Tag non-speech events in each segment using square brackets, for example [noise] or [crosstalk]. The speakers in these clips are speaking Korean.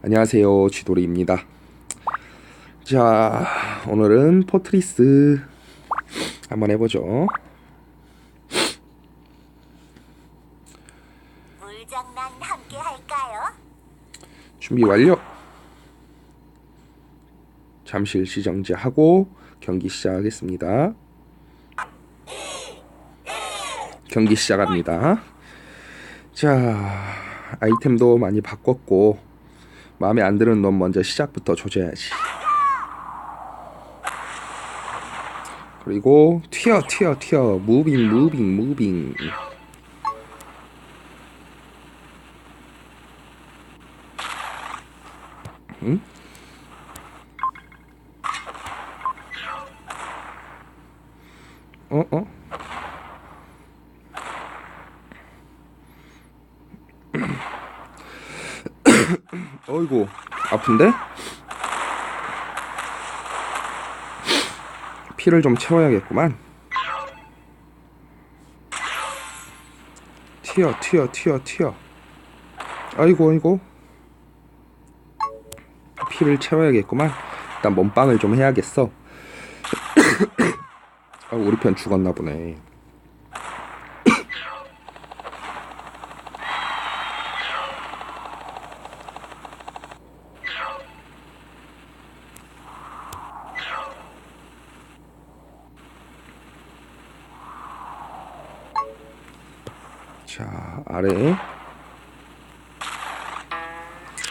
안녕하세요. 쥐돌이입니다. 자 오늘은 포트리스 한번 해보죠. 물장난 함께 할까요? 준비 완료. 잠시 일시 정지하고 경기 시작하겠습니다. 경기 시작합니다. 자 아이템도 많이 바꿨고 마음에 안 드는 놈 먼저 시작부터 조져야지 그리고 튀어 튀어 튀어 무빙 무빙 무빙 응? 어 어? 어이구 아픈데? 피를 좀 채워야겠구만. 튀어 튀어 튀어 튀어. 아이고 아이고. 피를 채워야겠구만. 일단 몸빵을 좀 해야겠어. [coughs] 아 우리 편 죽었나 보네 자 아래.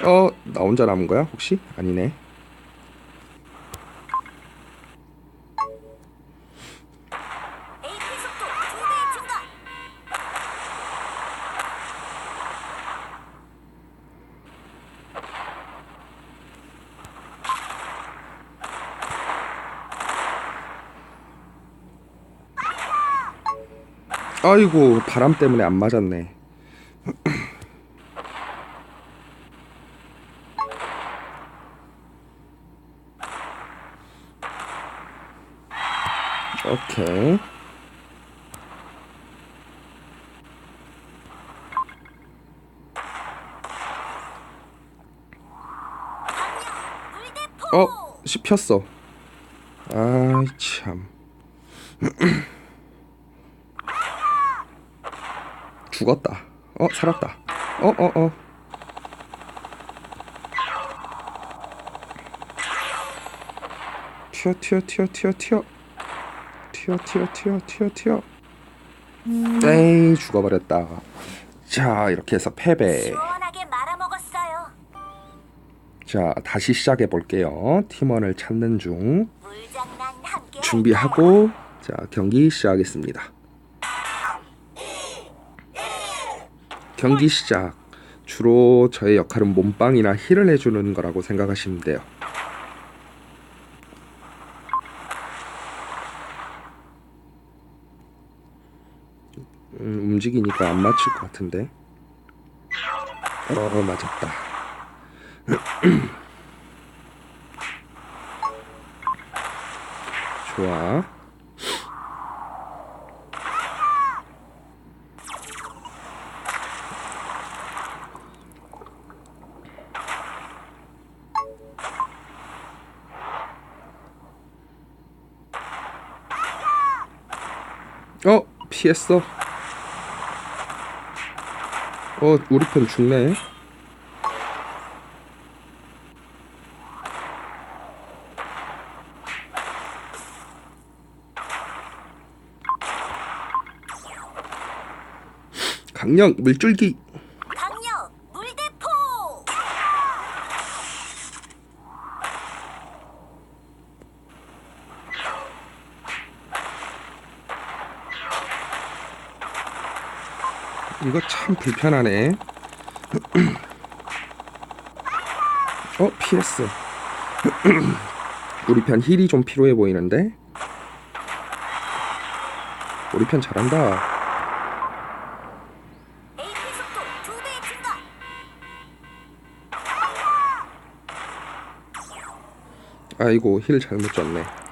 어 나 혼자 남은 거야 혹시? 아니네. 아이고 바람 때문에 안 맞았네 오케이. 어 씹혔어. 아이 참. [clears throat] 죽었다. 어 살았다. 어 어, 어. 튀어 튀어 튀어 튀어 튀어 튀어 튀어 튀어 튀어 튀어 에이 죽어버렸다 자 이렇게 해서 패배 시원하게 말아먹었어요. 자 다시 시작해 볼게요 팀원을 찾는 중 물장난 함께 준비하고 자 경기 시작하겠습니다. 경기 시작. 주로 저의 역할은 몸빵이나 힐을 해주는 거라고 생각하시면 돼요. 음, 움직이니까 안 맞출 것 같은데. 어 맞았다. [clears throat] 좋아. 어 피했어. 어 우리 편 죽네. 강력 물줄기. 강력 물대포. 이거 참 불편하네. [clears throat] 어 피했어. [clears throat] 우리 편 힐이 좀 필요해 보이는데. 우리 편 잘한다. 아이고 힐 잘못 줬네.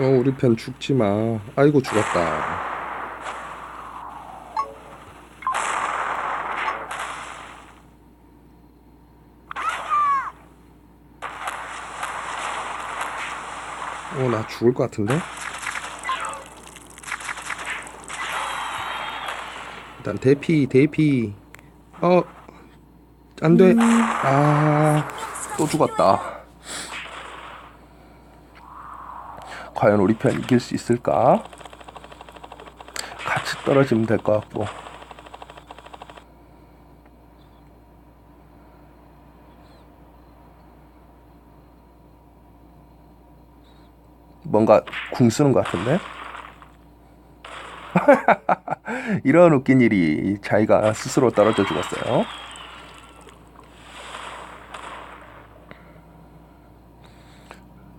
어, 우리 편 죽지 마. 아이고, 죽었다. 어, 나 죽을 것 같은데? 일단 대피, 대피. 어, 안 돼. 아, 또 죽었다. 과연 우리 편 이길 수 있을까? 같이 떨어지면 될 것 같고. 뭔가 궁 쓰는 것 같은데? [laughs] 이런 웃긴 일이 자기가 스스로 떨어져 죽었어요.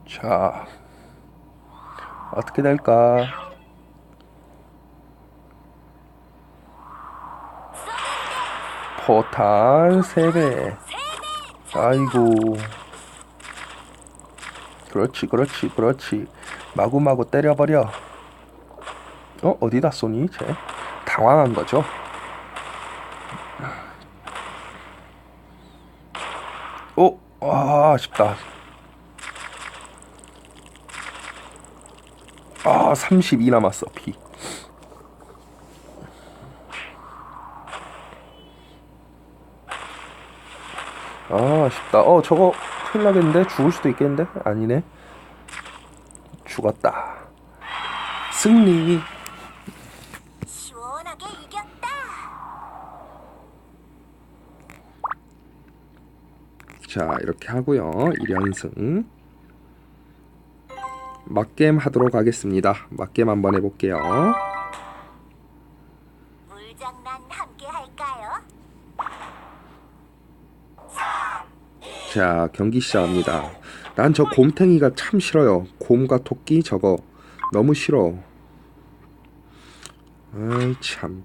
자, 어떻게 될까? 포탄 3배. 아이고. 그렇지, 그렇지, 그렇지. 마구마구 때려버려. 어, 어디다 쏘니, 쟤? 당황한 거죠? 오, 아, 아쉽다. 아, 32 남았어, 피. 아, 아쉽다. 어, 저거 큰일 나겠는데? 죽을 수도 있겠는데? 아니네. 죽었다. 승리. 시원하게 이겼다. 자, 이렇게 하고요. 1연승. 맞겜 하도록 하겠습니다. 맞겜 한번 해볼게요. 물장난 함께 할까요? 자, 경기 시작합니다. 난 저 곰탱이가 참 싫어요. 곰과 토끼 저거 너무 싫어. 아이 참.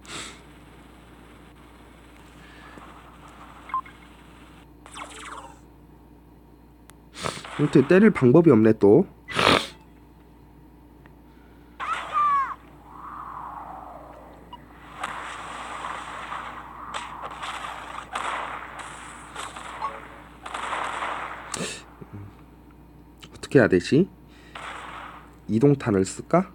아무튼 때릴 방법이 없네 또. 어떻게 해야 되지? 이동탄을 쓸까?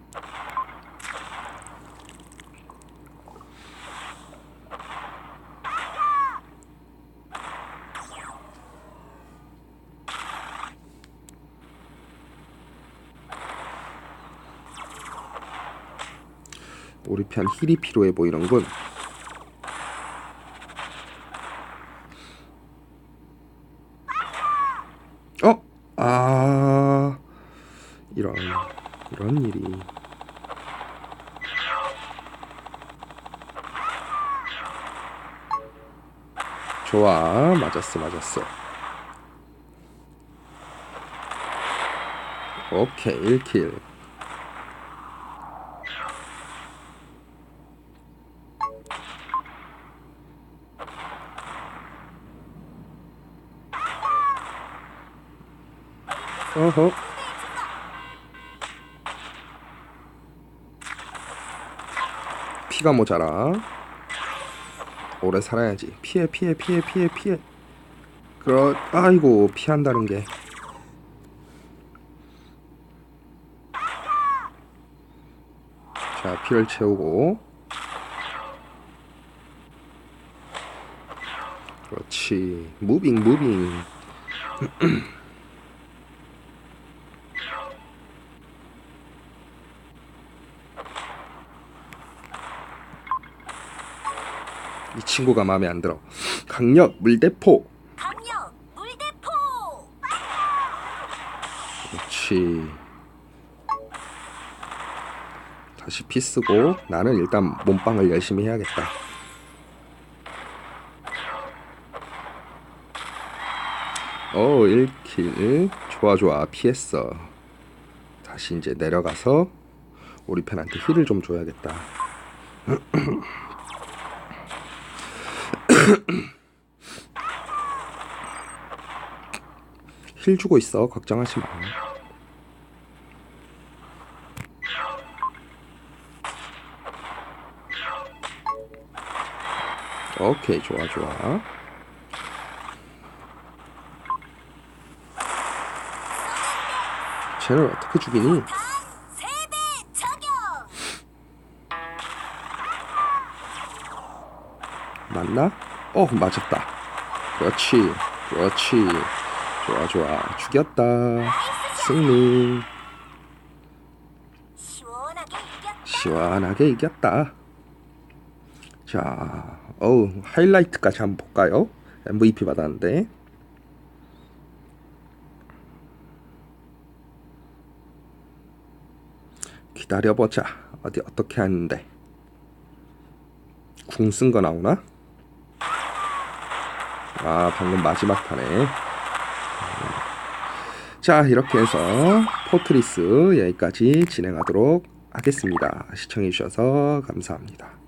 우리 편 힐이 필요해 보이는군. 어? 아 이런 이런 일이 좋아. 맞았어 맞았어. 오케이 1킬. 어허. 피가 모자라 오래 살아야지 피해 피해 피해 피해 피해 그렇 아이고 피한다는 게 자, 피를 채우고. 그렇지. 무빙, 무빙. [clears throat] 이 친구가 마음에 안 들어. 강력 물대포. 강력 물대포. 그렇지. 다시 피 쓰고 나는 일단 몸빵을 열심히 해야겠다. 어, 1킬. 좋아, 좋아. 피했어. 다시 이제 내려가서 우리 편한테 힐을 좀 줘야겠다. [clears throat] [coughs] 힐 주고 있어. 걱정하지 마. 오케이, 좋아, 좋아. 쟤를 어떻게 죽이니? 맞나? 어 맞았다. 그렇지 그렇지. 좋아 좋아. 죽였다. 승리. 시원하게 이겼다. 자 어우 하이라이트까지 한번 볼까요? MVP 받았는데. 기다려보자. 어디 어떻게 하는데. 궁 쓴 거 나오나? 아 방금 마지막 판에. 자 이렇게 해서 포트리스 여기까지 진행하도록 하겠습니다. 시청해 주셔서 감사합니다